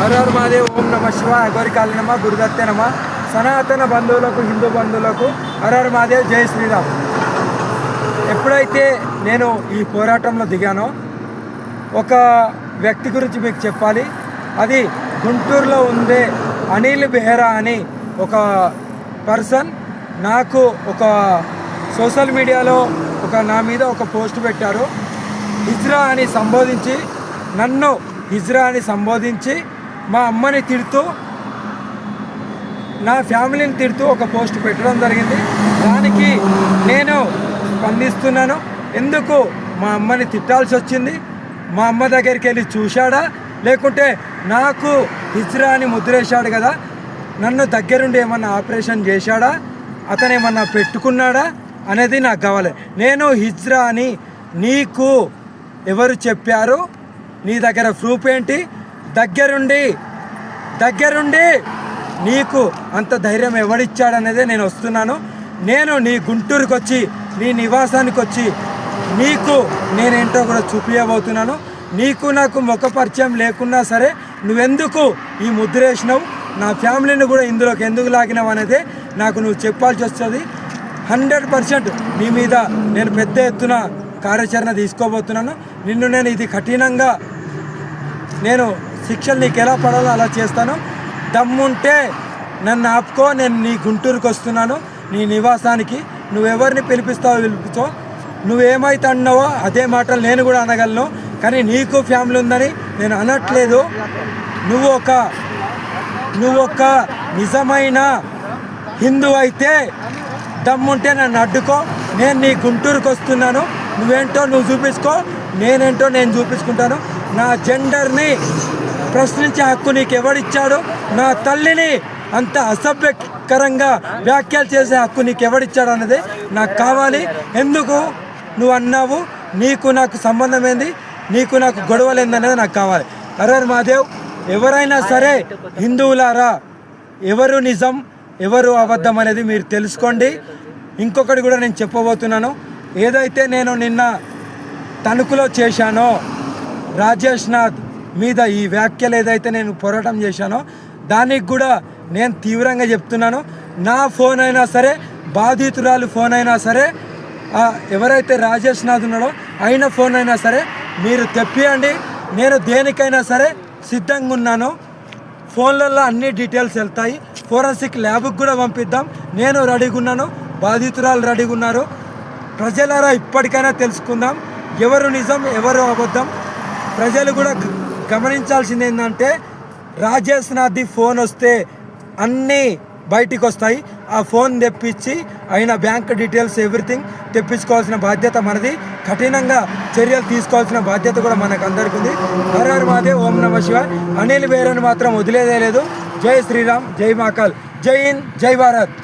హరహర్ మహాదేవ్ ఓం నమ శివాయ గోరికాలి నమ గురుదత్తే నమ. సనాతన బంధువులకు హిందూ బంధువులకు హరహర్ మహాదేవ్ జై శ్రీరామ్. ఎప్పుడైతే నేను ఈ పోరాటంలో దిగానో ఒక వ్యక్తి గురించి మీకు చెప్పాలి. అది గుంటూరులో ఉండే అనిల్ బెహ్రా అని ఒక పర్సన్ నాకు ఒక సోషల్ మీడియాలో ఒక నా మీద ఒక పోస్ట్ పెట్టారు. హిజ్రా అని సంబోధించి నన్ను హిజ్రా అని సంబోధించి మా అమ్మని తిడుతూ నా ఫ్యామిలీని తిడుతూ ఒక పోస్ట్ పెట్టడం జరిగింది. దానికి నేను స్పందిస్తున్నాను. ఎందుకు మా అమ్మని తిట్టాల్సి వచ్చింది? మా అమ్మ దగ్గరికి వెళ్ళి చూశాడా? లేకుంటే నాకు హిజ్రా అని ముద్రేశాడు కదా? నన్ను దగ్గరుండి ఏమన్నా ఆపరేషన్ చేశాడా? అతను ఏమన్నా పెట్టుకున్నాడా? అనేది నాకు కావాలి. నేను హిజ్రా అని నీకు ఎవరు చెప్పారు? నీ దగ్గర ప్రూఫ్ ఏంటి? దగ్గరుండి దగ్గరుండి నీకు అంత ధైర్యం ఎవడిచ్చాడనేదే నేను వస్తున్నాను. నేను నీ గుంటూరుకు వచ్చి నీ నివాసానికి వచ్చి నీకు నేనేంటో కూడా చూపించబోతున్నాను నీకు నాకు ముఖ పరిచయం లేకున్నా సరే నువ్వెందుకు ఈ ముద్ర వేసినావు నా ఫ్యామిలీని కూడా ఇందులోకి ఎందుకు లాగినావు అనేది నాకు నువ్వు చెప్పాల్సి వస్తుంది హండ్రెడ్ పర్సెంట్ నీ మీద నేను పెద్ద ఎత్తున కార్యాచరణ తీసుకోబోతున్నాను. నిన్ను నేను ఇది కఠినంగా నేను శిక్షలు నీకు ఎలా పడాలో అలా చేస్తాను. దమ్ముంటే నన్ను ఆపుకో నేను నీ గుంటూరుకు వస్తున్నాను నీ నివాసానికి. నువ్వెవరిని పిలిపిస్తావో పిలిపించో. నువ్వేమైతే అన్నావో అదే మాటలు నేను కూడా అనగలను. కానీ నీకు ఫ్యామిలీ ఉందని నేను అనట్లేదు. నువ్వు ఒక నువ్వు ఒక నిజమైన హిందూ అయితే దమ్ముంటే నన్ను అడ్డుకో. నేను నీ గుంటూరుకు వస్తున్నాను. నువ్వేంటో నువ్వు చూపించుకో. నేనేంటో నేను చూపించుకుంటాను. నా జెండర్ని ప్రశ్నించే హక్కు నీకు ఎవడిచ్చాడు నా తల్లిని అంత అసభ్యకరంగా వ్యాఖ్యలు చేసే హక్కు నీకు ఎవడిచ్చాడు అన్నది నాకు కావాలి. ఎందుకు? నువ్వు అన్నావు నీకు నాకు సంబంధం ఏంది నీకు నాకు గొడవలు ఏందనేది నాకు కావాలి. హరర్ మాదేవ్ ఎవరైనా సరే హిందువులారా ఎవరు నిజం ఎవరు అబద్ధం అనేది మీరు తెలుసుకోండి. ఇంకొకటి కూడా నేను చెప్పబోతున్నాను. ఏదైతే నేను నిన్న తణుకులో చేశానో రాజేష్ నాథ్ మీద ఈ వ్యాఖ్యలు ఏదైతే నేను పోరాటం చేశానో దానికి కూడా నేను తీవ్రంగా చెప్తున్నాను. నా ఫోన్ అయినా సరే బాధితురాలు ఫోన్ అయినా సరే ఎవరైతే రాజేష్ నాథ్ ఉన్నాడో ఆయన ఫోన్ అయినా సరే మీరు తెప్పియండి. నేను దేనికైనా సరే సిద్ధంగా ఉన్నాను. ఫోన్లలో అన్ని డీటెయిల్స్ వెళ్తాయి. ఫోరెన్సిక్ ల్యాబ్కి కూడా పంపిద్దాం. నేను రెడీగా ఉన్నాను. బాధితురాలు రెడీగా ఉన్నారు. ప్రజలారా ఇప్పటికైనా తెలుసుకుందాం. ఎవరు నిజం ఎవరు అబద్ధం? ప్రజలు కూడా గమనించాల్సింది ఏంటంటే రాజేష్ నాథ్ది ఫోన్ వస్తే అన్నీ బయటికి వస్తాయి ఆ ఫోన్ తెప్పించి అయిన బ్యాంక్ డీటెయిల్స్ ఎవ్రీథింగ్ తెప్పించుకోవాల్సిన బాధ్యత మనది. కఠినంగా చర్యలు తీసుకోవాల్సిన బాధ్యత కూడా మనకు అందరికీ ఉంది హర మాదే ఓం నమ శివ అనిల్ వేరని మాత్రం వదిలేదే లేదు. జై శ్రీరామ్ జై మాకాల్ జై హింద్ జై భారత్.